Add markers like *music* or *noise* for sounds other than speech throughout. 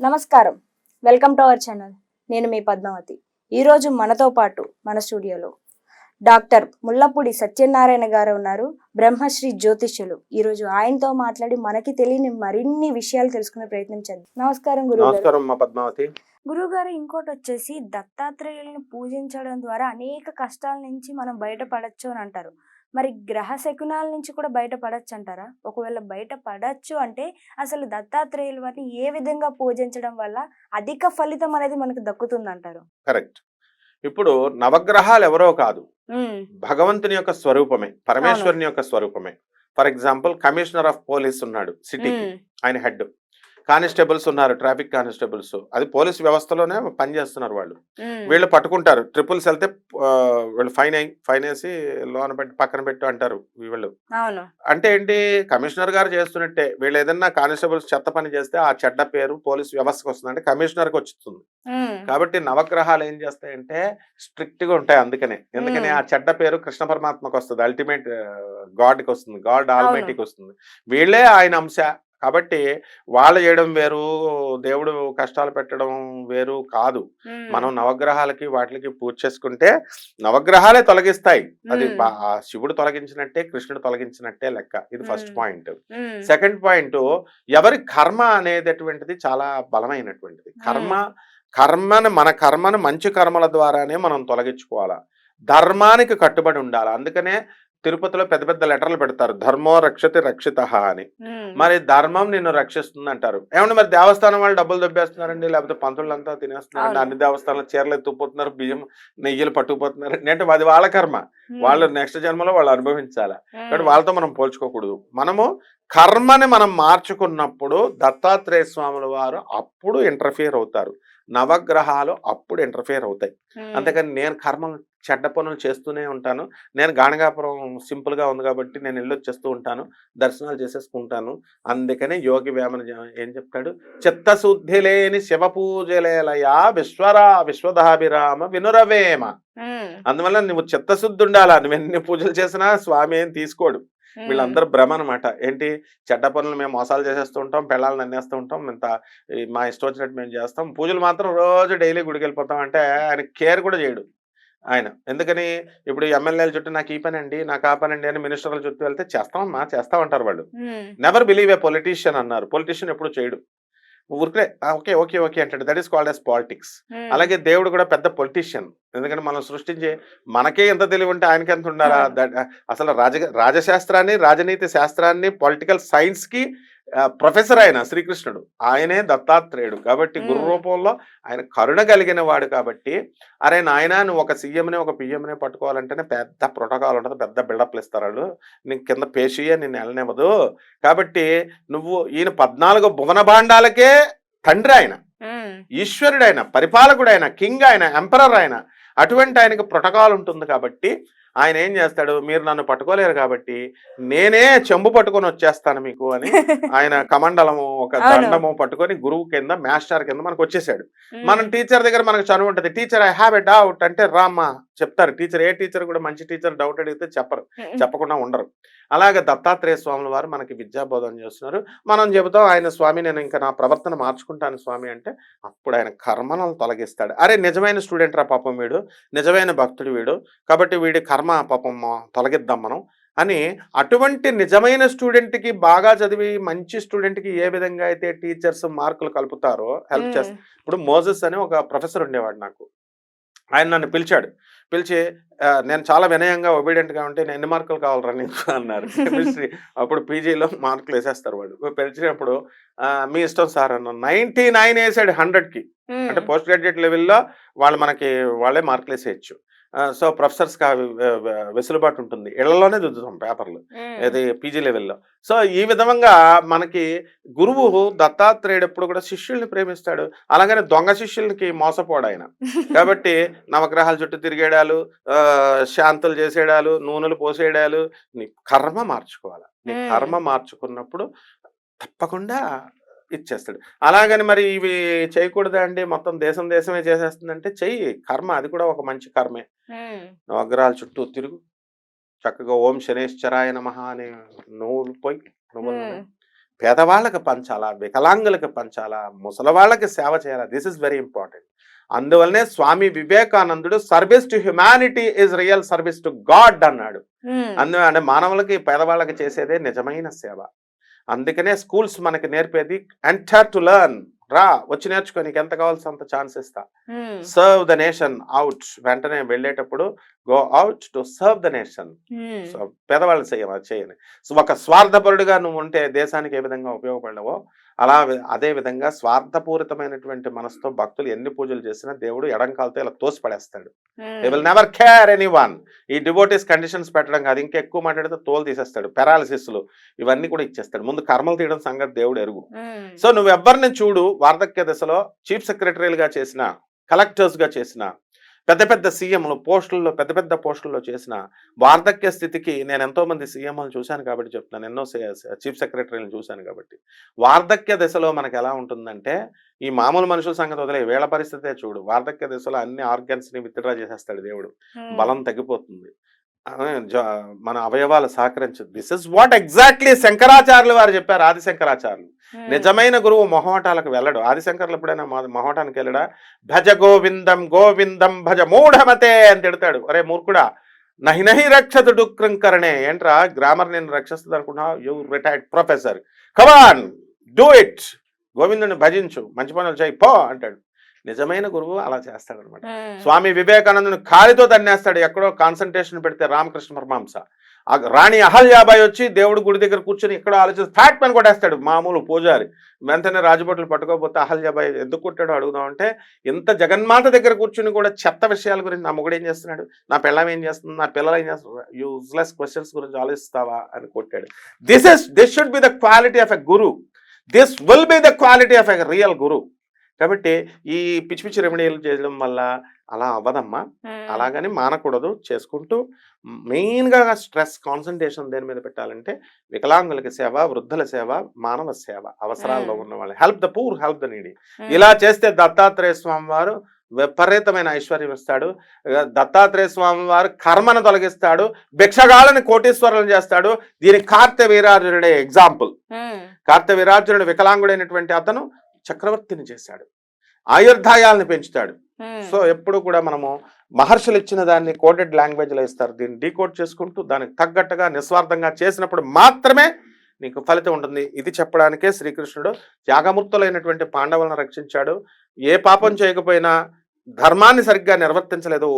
నమస్కారం. Welcome to our channel. నేను మీ పద్మావతి. ఈరోజు మనతో పాటు మన స్టూడియోలో డాక్టర్ ముల్లపూడి సత్యనారాయణ గారు ఉన్నారు. బ్రహ్మశ్రీ జ్యోతిష్యులు. ఈరోజు ఆయనతో మాట్లాడి మనకి తెలియని మరిన్ని విషయాలు తెలుసుకునే ప్రయత్నం చేద్దాం. నమస్కారం గురువు గారు. నమస్కారం మా పద్మావతి. గురువు గారు ఇంకోటి వచ్చేసి దత్తాత్రేయులను పూజించడం ద్వారా అనేక కష్టాల నుంచి మనం బయటపడచ్చు అని అంటారు. మరి గ్రహ శకునాల నుంచి కూడా బయటపడచ్చు అంటారా ఒకవేళ బయట పడచ్చు అంటే అసలు దత్తాత్రేయుల వారిని ఏ విధంగా పూజించడం వల్ల అధిక ఫలితం అనేది మనకు దక్కుతుంది అంటారు కరెక్ట్. ఇప్పుడు నవగ్రహాలు ఎవరో కాదు. భగవంతుని యొక్క స్వరూపమే పరమేశ్వరుని యొక్క స్వరూపమే. For example commissioner of police ఉన్నాడు సిటీకి. ఆయన హెడ్. కానిస్టేబుల్స్ ఉన్నారు ట్రాఫిక్ కానిస్టేబుల్స్. అది పోలీస్ వ్యవస్థలోనే పనిచేస్తున్నారు వాళ్ళు. వీళ్ళు పట్టుకుంటారు. ట్రిపుల్స్ వెళ్తే వీళ్ళు ఫైన్ అయి ఫైన్ వేసి లోన పెట్టి పక్కన పెట్టు అంటారు వీళ్ళు. అంటే ఏంటి? కమిషనర్ గారు చేస్తున్నట్టే. వీళ్ళు ఏదన్నా కానిస్టేబుల్స్ చెత్త పని చేస్తే ఆ చెడ్డ పేరు పోలీస్ వ్యవస్థకు వస్తుంది అంటే కమిషనర్కి వచ్చింది కాబట్టి నవగ్రహాలు ఏం చేస్తాయంటే స్ట్రిక్ట్గా ఉంటాయి అందుకనే. ఎందుకని. ఆ చెడ్డ పేరు కృష్ణ పరమాత్మకు వస్తుంది. అల్టిమేట్ గాడ్కి వస్తుంది. గాడ్ ఆల్మైటీకి వస్తుంది. వీళ్ళే ఆయన అంశ. కాబట్టి వాళ్ళు చేయడం వేరు దేవుడు కష్టాలు పెట్టడం వేరు కాదు. మనం నవగ్రహాలకి వాటికి పూజ చేసుకుంటే నవగ్రహాలే తొలగిస్తాయి. అది శివుడు తొలగించినట్టే కృష్ణుడు తొలగించినట్టే లెక్క. ఇది ఫస్ట్. పాయింట్. సెకండ్ పాయింట్ ఎవరి కర్మ అనేటటువంటిది చాలా బలమైనటువంటిది. కర్మ కర్మను మన కర్మను మంచి కర్మల ద్వారానే మనం తొలగించుకోవాలా. ధర్మానికి కట్టుబడి ఉండాలి. అందుకనే తిరుపతిలో పెద్ద పెద్ద లెటర్లు పెడతారు. ధర్మో రక్షతి రక్షిత అని. మరి ధర్మం నిన్ను రక్షిస్తుంది అంటారు ఏమంటే మరి దేవస్థానం వాళ్ళు డబ్బులు దొబ్బేస్తున్నారండి? లేకపోతే పంతులంతా తినేస్తున్నారండి. అన్ని దేవస్థానాలు చీరలు ఎత్తుకుపోతున్నారు బియ్యం నెయ్యిలు పట్టుకుపోతున్నారు అంటే అది వాళ్ళ కర్మ. వాళ్ళు నెక్స్ట్ జన్మలో వాళ్ళు అనుభవించాలి. కాబట్టి వాళ్ళతో మనం పోల్చుకోకూడదు. మనము కర్మని మనం మార్చుకున్నప్పుడు దత్తాత్రేయ స్వాముల వారు అప్పుడు ఇంటర్ఫియర్ అవుతారు. నవగ్రహాలు అప్పుడు ఇంటర్ఫియర్ అవుతాయి. అంతేకాని నేను కర్మలు చెడ్డ పనులు చేస్తూనే ఉంటాను. నేను గాణగాపురం simple గా ఉంది కాబట్టి నేను ఇల్లు వచ్చేస్తూ ఉంటాను. దర్శనాలు చేసేసుకుంటాను. అందుకనే యోగి వేమన ఏం చెప్తాడు? చిత్తశుద్ధి లేని శివ పూజలేలయా విశ్వరా విశ్వదాభిరామ వినురవేమ. అందువల్ల నువ్వు చిత్తశుద్ధి ఉండాలా నువ్వు ఎన్ని పూజలు చేసినా స్వామి ఏం తీసుకోడు. వీళ్ళందరూ భ్రమ అనమాట ఏంటి? చెడ్డ పనులు మేము మోసాలు చేసేస్తూ ఉంటాం పిల్లల్ని అన్నేస్తూ ఉంటాం ఇంత మా ఇష్టం వచ్చినట్టు మేము చేస్తాం. పూజలు మాత్రం రోజు డైలీ గుడికి వెళ్ళిపోతాం అంటే ఆయన కేర్ కూడా చేయడు. ఆయన. ఎందుకని? ఇప్పుడు ఎమ్మెల్యేల చుట్టూ నాకు ఈ పని అండి నాకు ఆ పని అండి అని మినిస్టర్ల చుట్టూ వెళ్తే చేస్తామమ్మా చేస్తామంటారు వాళ్ళు. నెవర్ బిలీవ్ ఏ పొలిటీషియన్ అన్నారు. పొలిటీషియన్ ఎప్పుడు చేయడు. ఊరికే ఓకే ఓకే ఓకే అంటాడు. That is called as politics అలాగే దేవుడు కూడా పెద్ద పొలిటీషియన్ ఎందుకంటే మనం సృష్టించే మనకే ఎంత తెలివి ఉంటే ఆయనకి ఎంత ఉండాలా? అసలు రాజ రాజశాస్త్రాన్ని రాజనీతి శాస్త్రాన్ని పొలిటికల్ సైన్స్కి ప్రొఫెసర్ ఆయన శ్రీకృష్ణుడు. ఆయనే దత్తాత్రేయుడు. కాబట్టి గురు. రూపంలో ఆయన కరుణ కలిగిన వాడు కాబట్టి అరే నాయన నువ్వు ఒక సీఎంని ఒక పిఎంని పట్టుకోవాలంటేనే పెద్ద ప్రోటోకాల్ ఉంటుంది పెద్ద బిల్డప్లు ఇస్తారు వాళ్ళు నీకు కింద పేషియే నిన్ను వెళ్ళనివ్వదు కాబట్టి నువ్వు ఈయన పద్నాలుగు భువన భాండాలకే తండ్రి ఆయన. ఉమ్, ఈశ్వరుడైన పరిపాలకుడైన కింగ్ ఆయన ఎంపరర్ ఆయన. అటువంటి ఆయనకు ప్రోటోకాల్ ఉంటుంది కాబట్టి ఆయన ఏం చేస్తాడు? మీరు నన్ను పట్టుకోలేరు కాబట్టి నేనే చెంబు పట్టుకొని వచ్చేస్తాను మీకు అని *laughs* ఆయన కమండలము ఒక. దండము పట్టుకొని గురువు కింద మాస్టర్ కింద మనకు వచ్చేసాడు. మనం టీచర్ దగ్గర మనకు చనువు ఉంటుంది. Teacher I have a doubt అంటే రామ్మా చెప్తారు. టీచర్ ఏ టీచర్ కూడా మంచి టీచర్ డౌట్ అడిగితే చెప్పరు. చెప్పకుండా ఉండరు. అలాగే దత్తాత్రేయ స్వాముల వారు మనకి విద్యాబోధన చేస్తున్నారు. మనం చెబుతాం ఆయన స్వామి నేను ఇంకా నా ప్రవర్తన మార్చుకుంటాను స్వామి అంటే అప్పుడు ఆయన కర్మలను తొలగిస్తాడు. అరే నిజమైన స్టూడెంట్ రా పాపం వీడు. నిజమైన భక్తుడు వీడు. కాబట్టి వీడి కర్మ పాపం తొలగిద్దాం మనం అని అటువంటి నిజమైన స్టూడెంట్కి బాగా చదివి మంచి స్టూడెంట్కి ఏ విధంగా అయితే టీచర్స్ మార్కులు కలుపుతారో హెల్ప్ చేస్తారు ఇప్పుడు మోజెస్ అని ఒక ప్రొఫెసర్ ఉండేవాడు నాకు. ఆయన నన్ను పిలిచాడు. పిలిచి "ఆ, నేను చాలా వినయంగా ఒబీడియంట్గా ఉంటే నేను ఎన్ని మార్కులు కావాలరా నీకు? అన్నారు. కెమిస్ట్రీ అప్పుడు పీజీలో మార్కులు వేసేస్తారు వాడు. పిలిచినప్పుడు "ఆ, మీ ఇష్టం సార్ అన్న నైంటీ నైన్ వేసాడు హండ్రెడ్కి అంటే పోస్ట్ గ్రాడ్యుయేట్ లెవెల్లో వాళ్ళు మనకి వాళ్ళే మార్కులు వేసేయచ్చు. సో ప్రొఫెసర్స్కి వెసులుబాటు ఉంటుంది. ఇళ్ళలోనే దిద్దుతాం పేపర్లు. ఇది పీజీ లెవెల్లో. సో ఈ విధంగా మనకి గురువు దత్తాత్రేయుడు ఎప్పుడు కూడా శిష్యుల్ని ప్రేమిస్తాడు. అలాగనే దొంగ శిష్యులకి మోసపోడు ఆయన *laughs* కాబట్టి నవగ్రహాల చుట్టూ తిరిగేడాలు శాంతులు చేసేడాలు నూనెలు పోసేయడాలు నీ కర్మ మార్చుకోవాలి. నీ. కర్మ మార్చుకున్నప్పుడు తప్పకుండా ఇచ్చేస్తాడు. అలాగని మరి ఇవి చేయకూడదా అండి? మొత్తం దేశం దేశమే చేసేస్తుందంటే చెయ్యి. కర్మ అది కూడా ఒక మంచి కర్మే. నవగ్రహాల చుట్టూ తిరుగు. చక్కగా ఓం శనేశ్వరాయ నమ అనే నువ్వులు పోయి నువ్వులు పేదవాళ్ళకి పంచాలా? వికలాంగులకు పంచాలా? ముసలివాళ్ళకి సేవ చేయాలా? This is very important. అందువల్లనే స్వామి వివేకానందుడు service to humanity is real service to God అన్నాడు. ఉమ్, అందు అంటే మానవులకి పేదవాళ్ళకి చేసేదే నిజమైన సేవ. అందుకనే స్కూల్స్ మనకి నేర్పేది ఎంటర్ టు లెర్న్. రా వచ్చి నేర్చుకో నీకు ఎంత కావాల్సి అంత ఛాన్స్ ఇస్తా. Serve the nation out. వెంటనే వెళ్ళేటప్పుడు go out to serve the nation. పేదవాళ్ళు చేయమా చేయని సో ఒక స్వార్థపరుడుగా నువ్వు ఉంటే దేశానికి ఏ విధంగా ఉపయోగపడవో అలా వి- అదే విధంగా స్వార్థపూరితమైనటువంటి మనసుతో భక్తులు ఎన్ని పూజలు చేసినా దేవుడు ఎడంకాలతో ఇలా తోసి పడేస్తాడు ఉమ్, they will never care anyone ఈ డివోటీస్ కండిషన్స్ పెట్టడం కాదు. ఇంకా ఎక్కువ మాట్లాడితే తోలు తీసేస్తాడు. పెరాలసిస్లు ఇవన్నీ కూడా ఇచ్చేస్తాడు. ముందు కర్మలు తీయడం సంగతి దేవుడు ఎరుగు. సో నువ్వు ఎవరిని చూడు వార్ధక్య దశలో చీఫ్ సెక్రటరీలుగా చేసిన కలెక్టర్స్గా చేసిన పెద్ద పెద్ద సీఎంలు పోస్టుల్లో పెద్ద పెద్ద పోస్టుల్లో చేసిన వార్ధక్య స్థితికి నేను ఎంతో మంది సీఎంలు చూశాను కాబట్టి చెప్తున్నాను. ఎన్నో చీఫ్ సెక్రటరీలను చూశాను కాబట్టి. వార్ధక్య దశలో మనకు ఎలా ఉంటుందంటే ఈ మామూలు మనుషుల సంగతి వదిలే వేళ పరిస్థితే చూడు. వార్ధక్య దశలో అన్ని ఆర్గన్స్ని విత్డ్రా చేసేస్తాడు దేవుడు. బలం తగ్గిపోతుంది. మన అవయవాలు సహకరించదు దిస్ ఇస్ వాట్ ఎగ్జాక్ట్లీ శంకరాచార్యులు వారు చెప్పారు ఆది శంకరాచార్యులు నిజమైన గురువు మొహోటాలకు వెళ్ళడు. ఆదిశంకర్లు ఎప్పుడైనా మొహోటానికి వెళ్ళడా? భజ గోవిందం గోవిందం భజ మూఢమతే అని తిడతాడు. అరే మూర్ఖుడా నహి నహి రక్షతు డుక్రంకరణే ఏంట్రా గ్రామర్ నేను రక్షిస్తుంది అనుకున్నా you retired professor come on do it గోవిందుని భజించు. మంచి పనులు చేయి. పో అంటాడు. నిజమైన గురువు అలా చేస్తాడు అనమాట స్వామి వివేకానందుని కాలితో తన్నేస్తాడు. ఎక్కడో కాన్సన్ట్రేషన్ పెడితే రామకృష్ణ పరమాంస రాణి అహల్యాబాయి వచ్చి దేవుడు గుడి దగ్గర కూర్చొని ఇక్కడ ఆలోచిస్తే ఫ్యాట్ పని కొట్టేస్తాడు మామూలు పూజారి. వెంటనే రాజభట్లు పట్టుకోకపోతే అహల్యాబాయి ఎందుకు కొట్టాడో అడుగుదామంటే ఇంత జగన్మాత దగ్గర కూర్చుని కూడా చెత్త విషయాల గురించి నా మొగుడు ఏం చేస్తున్నాడు? నా పిల్లం ఏం చేస్తుంది? నా పిల్లలు ఏం చేస్తున్నారు? యూజ్లెస్ క్వశ్చన్స్ గురించి ఆలోచిస్తావా అని కొట్టాడు. This is this should be the quality of a guru this will be the quality of a real guru కాబట్టి ఈ పిచ్చి పిచ్చి రెమెడీలు చేయడం వల్ల అలా అవ్వదమ్మా. అలాగని మానకూడదు. చేసుకుంటూ మెయిన్గా స్ట్రెస్ కాన్సన్ట్రేషన్ దేని మీద పెట్టాలంటే వికలాంగులకి సేవ వృద్ధుల సేవ మానవ సేవ అవసరాల్లో. ఉన్న వాళ్ళు help the poor help the needy. ఇలా చేస్తే దత్తాత్రేయ స్వామి వారు విపరీతమైన ఐశ్వర్యం ఇస్తాడు. దత్తాత్రేయ స్వామి వారు కర్మను తొలగిస్తాడు. భిక్షగాళ్ళని కోటీశ్వరులను చేస్తాడు. దీనికి కార్తె వీరార్జునుడే ఎగ్జాంపుల్. ఉమ్, కార్తె వీరార్జునుడు వికలాంగుడైనటువంటి అతను చక్రవర్తిని చేశాడు. ఆయుర్దాయాలను పెంచుతాడు. సో ఎప్పుడు కూడా మనము మహర్షులు ఇచ్చిన దాన్ని కోడెడ్ లాంగ్వేజ్లో ఇస్తారు. దీన్ని డీకోడ్ చేసుకుంటూ దానికి తగ్గట్టుగా నిస్వార్థంగా చేసినప్పుడు మాత్రమే నీకు ఫలితం ఉంటుంది. ఇది చెప్పడానికే శ్రీకృష్ణుడు త్యాగమూర్తులైనటువంటి పాండవులను రక్షించాడు. ఏ పాపం చేయకపోయినా ధర్మాన్ని సరిగ్గా నిర్వర్తించలేదు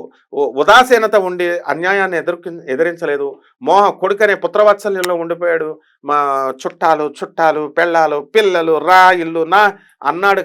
ఉదాసీనత ఉండి అన్యాయాన్ని ఎదుర్కొ ఎదిరించలేదు. మోహ కొడుకనే పుత్రవాత్సల్యంలో ఉండిపోయాడు. మా చుట్టాలు చుట్టాలు పెళ్ళాలు పిల్లలు రా ఇల్లు నా అన్నాడు